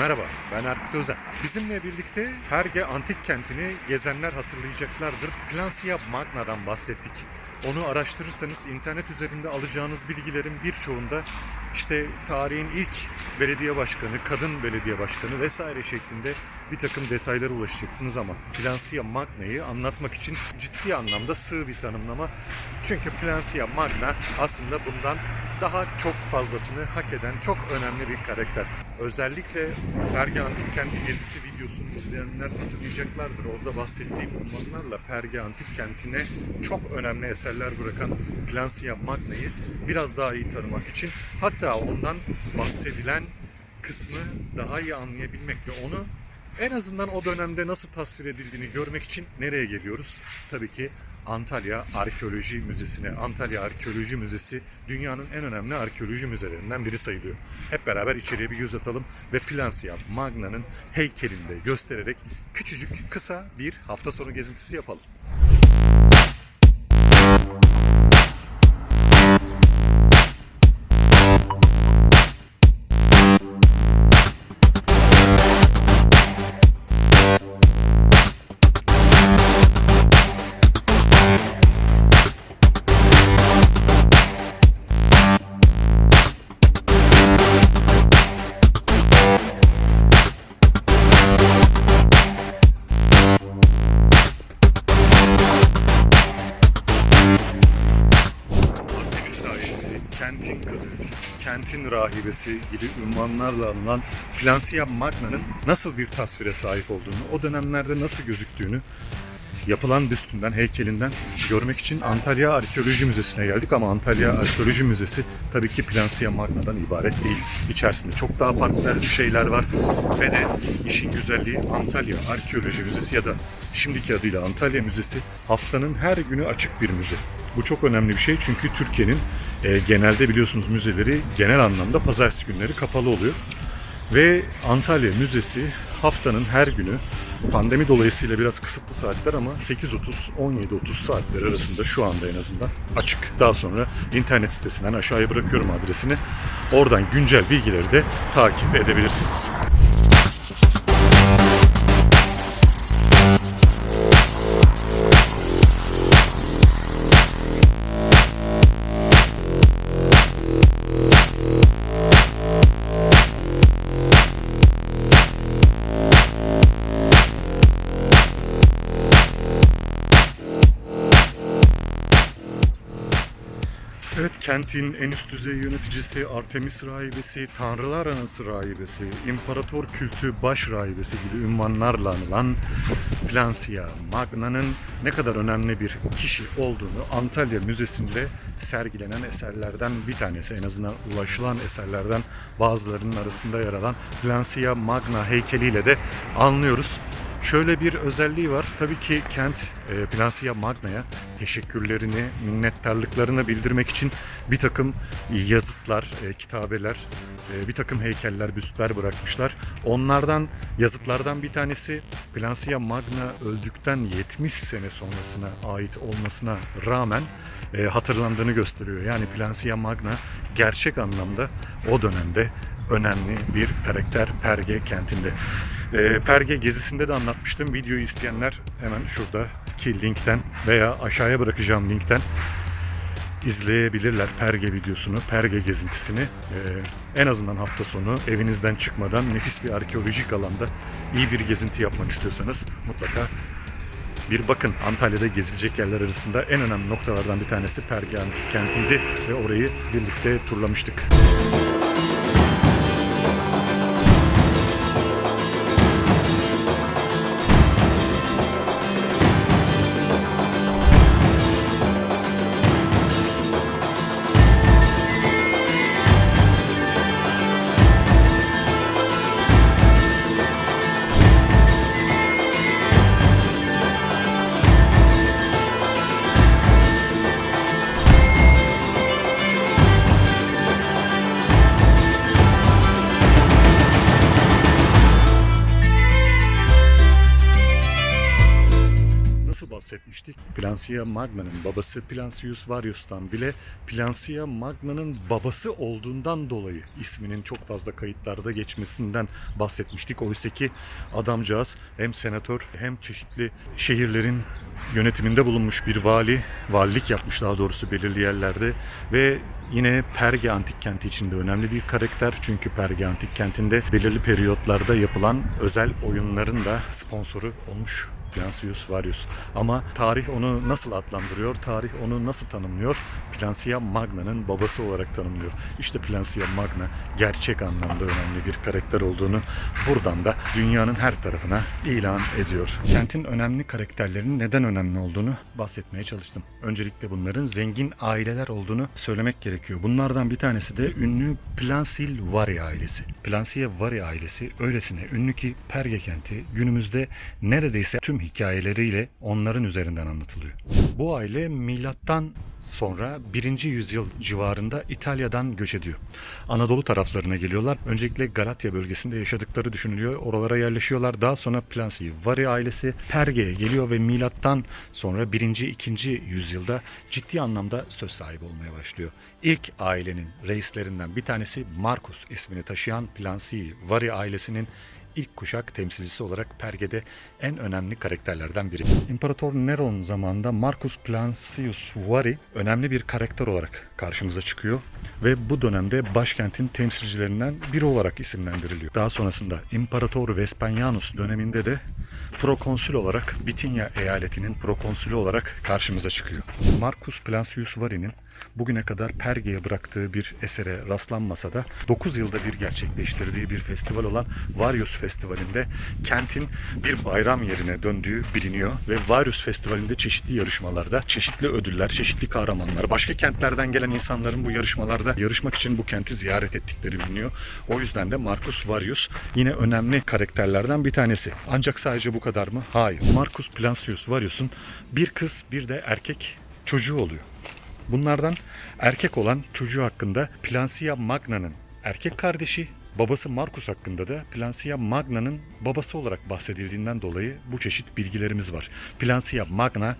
Merhaba, ben Erkut Özen. Bizimle birlikte Perge Antik Kenti'ni gezenler hatırlayacaklardır. Plancia Magna'dan bahsettik. Onu araştırırsanız internet üzerinde alacağınız bilgilerin birçoğunda işte tarihin ilk belediye başkanı, kadın belediye başkanı vesaire şeklinde bir takım detaylara ulaşacaksınız ama Plancia Magna'yı anlatmak için ciddi anlamda sığ bir tanımlama. Çünkü Plancia Magna aslında bundan daha çok fazlasını hak eden çok önemli bir karakter. Özellikle Perge Antik Kenti gezisi videosunu izleyenler hatırlayacaklardır. Orada bahsettiğim unvanlarla Perge Antik Kenti'ne çok önemli eserler bırakan Plancia Magna'yı biraz daha iyi tanımak için hatta ondan bahsedilen kısmı daha iyi anlayabilmek ve onu en azından o dönemde nasıl tasvir edildiğini görmek için nereye geliyoruz? Tabii ki Antalya Arkeoloji Müzesi'ne. Antalya Arkeoloji Müzesi dünyanın en önemli arkeoloji müzelerinden biri sayılıyor. Hep beraber içeriye bir göz atalım ve Plancia Magna'nın heykelini de göstererek küçücük kısa bir hafta sonu gezintisi yapalım. Rahibesi, kentin kızı, kentin rahibesi gibi ünvanlarla anılan Plancia Magna'nın nasıl bir tasvire sahip olduğunu, o dönemlerde nasıl gözüktüğünü yapılan büstünden, heykelinden görmek için Antalya Arkeoloji Müzesi'ne geldik ama Antalya Arkeoloji Müzesi tabii ki Plancia Magna'dan ibaret değil. İçerisinde çok daha farklı şeyler var ve de işin güzelliği Antalya Arkeoloji Müzesi ya da şimdiki adıyla Antalya Müzesi haftanın her günü açık bir müze. Bu çok önemli bir şey çünkü Türkiye'nin e, genelde biliyorsunuz müzeleri genel anlamda pazartesi günleri kapalı oluyor. Ve Antalya Müzesi haftanın her günü pandemi dolayısıyla biraz kısıtlı saatler ama 8.30-17.30 saatler arasında şu anda en azından açık. Daha sonra internet sitesinden aşağıya bırakıyorum adresini. Oradan güncel bilgileri de takip edebilirsiniz. Kentin en üst düzey yöneticisi, Artemis rahibesi, Tanrılar Anası rahibesi, İmparator Kültü baş rahibesi gibi ünvanlarla anılan Plancia Magna'nın ne kadar önemli bir kişi olduğunu Antalya Müzesi'nde sergilenen eserlerden bir tanesi, en azından ulaşılan eserlerden bazılarının arasında yer alan Plancia Magna heykeliyle de anlıyoruz. Şöyle bir özelliği var. Tabii ki kent e, Plancia Magna'ya teşekkürlerini, minnettarlıklarını bildirmek için bir takım yazıtlar, e, kitabeler, e, bir takım heykeller, büstler bırakmışlar. Onlardan, yazıtlardan bir tanesi Plancia Magna öldükten 70 sene sonrasına ait olmasına rağmen e, hatırlandığını gösteriyor. Yani Plancia Magna gerçek anlamda o dönemde önemli bir karakter Perge kentinde. E, Perge gezisinde de anlatmıştım. Videoyu isteyenler hemen şuradaki linkten veya aşağıya bırakacağım linkten izleyebilirler Perge videosunu, Perge gezintisini. E, en azından hafta sonu evinizden çıkmadan nefis bir arkeolojik alanda iyi bir gezinti yapmak istiyorsanız mutlaka bir bakın Antalya'da gezilecek yerler arasında en önemli noktalardan bir tanesi Perge Antik Kenti'ydi ve orayı birlikte turlamıştık. Bahsetmiştik. Plancia Magna'nın babası Plancius Varius'tan bile Plancia Magna'nın babası olduğundan dolayı isminin çok fazla kayıtlarda geçmesinden bahsetmiştik. Oysa ki adamcağız hem senatör hem çeşitli şehirlerin yönetiminde bulunmuş bir vali, valilik yapmış daha doğrusu belirli yerlerde ve yine Perge Antik Kenti içinde önemli bir karakter. Çünkü Perge Antik Kenti'nde belirli periyotlarda yapılan özel oyunların da sponsoru olmuş Plancius Varius. Ama tarih onu nasıl adlandırıyor? Tarih onu nasıl tanımlıyor? Plancia Magna'nın babası olarak tanımlıyor. İşte Plancia Magna gerçek anlamda önemli bir karakter olduğunu buradan da dünyanın her tarafına ilan ediyor. Kentin önemli karakterlerinin neden önemli olduğunu bahsetmeye çalıştım. Öncelikle bunların zengin aileler olduğunu söylemek gerekiyor. Bunlardan bir tanesi de ünlü Plansil Vari ailesi. Plancia Vari ailesi öylesine ünlü ki Perge kenti günümüzde neredeyse tüm hikayeleriyle onların üzerinden anlatılıyor. Bu aile milattan sonra 1. yüzyıl civarında İtalya'dan göç ediyor. Anadolu taraflarına geliyorlar. Öncelikle Galatya bölgesinde yaşadıkları düşünülüyor. Oralara yerleşiyorlar. Daha sonra Plansi Vari ailesi Perge'ye geliyor ve milattan sonra 1. 2. yüzyılda ciddi anlamda söz sahibi olmaya başlıyor. İlk ailenin reislerinden bir tanesi Marcus ismini taşıyan Plansi Vari ailesinin ilk kuşak temsilcisi olarak Perge'de en önemli karakterlerden biri. İmparator Neron zamanında Marcus Plancius Vari önemli bir karakter olarak karşımıza çıkıyor ve bu dönemde başkentin temsilcilerinden biri olarak isimlendiriliyor. Daha sonrasında İmparator Vespasianus döneminde de prokonsül olarak Bitinya eyaletinin prokonsülü olarak karşımıza çıkıyor. Marcus Plancius Vari'nin bugüne kadar Perge'ye bıraktığı bir esere rastlanmasa da 9 yılda bir gerçekleştirdiği bir festival olan Varius Festivali'nde kentin bir bayram yerine döndüğü biliniyor ve Varius Festivali'nde çeşitli yarışmalarda çeşitli ödüller, çeşitli kahramanlar, başka kentlerden gelen insanların bu yarışmalarda yarışmak için bu kenti ziyaret ettikleri biliniyor. O yüzden de Marcus Varius yine önemli karakterlerden bir tanesi. Ancak sadece bu kadar mı? Hayır. Marcus Plancius Varius'un bir kız bir de erkek çocuğu oluyor. Bunlardan erkek olan çocuğu hakkında Plancia Magna'nın erkek kardeşi, babası Marcus hakkında da Plancia Magna'nın babası olarak bahsedildiğinden dolayı bu çeşit bilgilerimiz var. Plancia Magna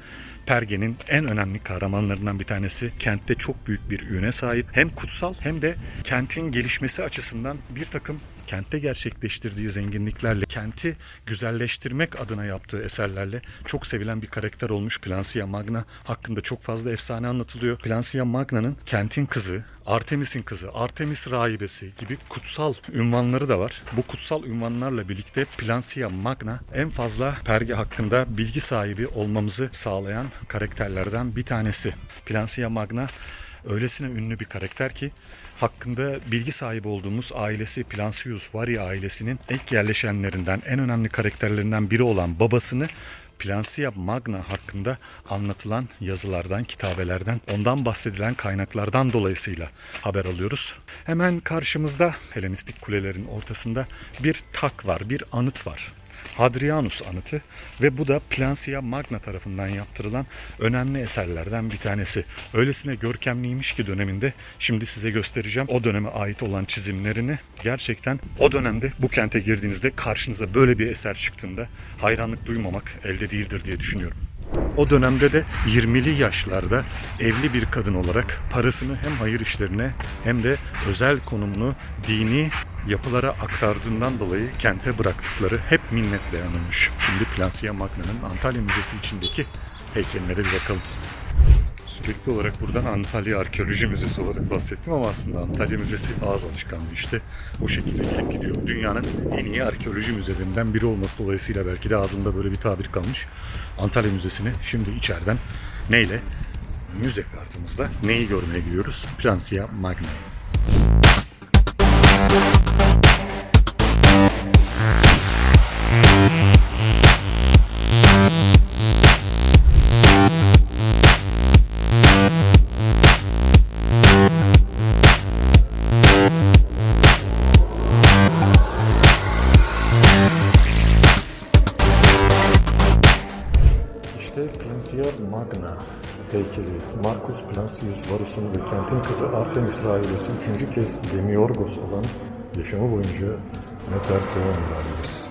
Perge'nin en önemli kahramanlarından bir tanesi. Kentte çok büyük bir üne sahip. Hem kutsal hem de kentin gelişmesi açısından bir takım kentte gerçekleştirdiği zenginliklerle, kenti güzelleştirmek adına yaptığı eserlerle çok sevilen bir karakter olmuş Plancia Magna. Hakkında çok fazla efsane anlatılıyor. Plancia Magna'nın kentin kızı, Artemis'in kızı, Artemis rahibesi gibi kutsal ünvanları da var. Bu kutsal ünvanlarla birlikte Plancia Magna en fazla Perge hakkında bilgi sahibi olmamızı sağlayan karakterlerden bir tanesi. Plancia Magna öylesine ünlü bir karakter ki hakkında bilgi sahibi olduğumuz ailesi Plancius Vari ailesinin ilk yerleşenlerinden en önemli karakterlerinden biri olan babasını Plancia Magna hakkında anlatılan yazılardan, kitabelerden, ondan bahsedilen kaynaklardan dolayısıyla haber alıyoruz. Hemen karşımızda Helenistik kulelerin ortasında bir tak var, bir anıt var. Hadrianus anıtı ve bu da Plancia Magna tarafından yaptırılan önemli eserlerden bir tanesi. Öylesine görkemliymiş ki döneminde şimdi size göstereceğim o döneme ait olan çizimlerini. Gerçekten o dönemde bu kente girdiğinizde karşınıza böyle bir eser çıktığında hayranlık duymamak elde değildir diye düşünüyorum. O dönemde de 20'li yaşlarda evli bir kadın olarak parasını hem hayır işlerine hem de özel konumlu dini yapılara aktardığından dolayı kente bıraktıkları hep minnetle anılmış. Şimdi Plancia Magna'nın Antalya Müzesi içindeki heykeline de bir bakalım. Sürekli olarak buradan Antalya Arkeoloji Müzesi olarak bahsettim ama aslında Antalya Müzesi ağız alışkanlığı işte. O şekilde gelip gidiyor. Dünyanın en iyi arkeoloji müzelerinden biri olması dolayısıyla belki de ağzımda böyle bir tabir kalmış. Antalya Müzesi'ne şimdi içeriden neyle? Müze kartımızda neyi görmeye gidiyoruz? Plancia Magna. İşte Plancia Magna heykeli. Marcus Plancius Varus'un ve kentin kızı Artemis rahibesi üçüncü kez Demiorgos olan yaşamı boyunca Meterteon rahibesi.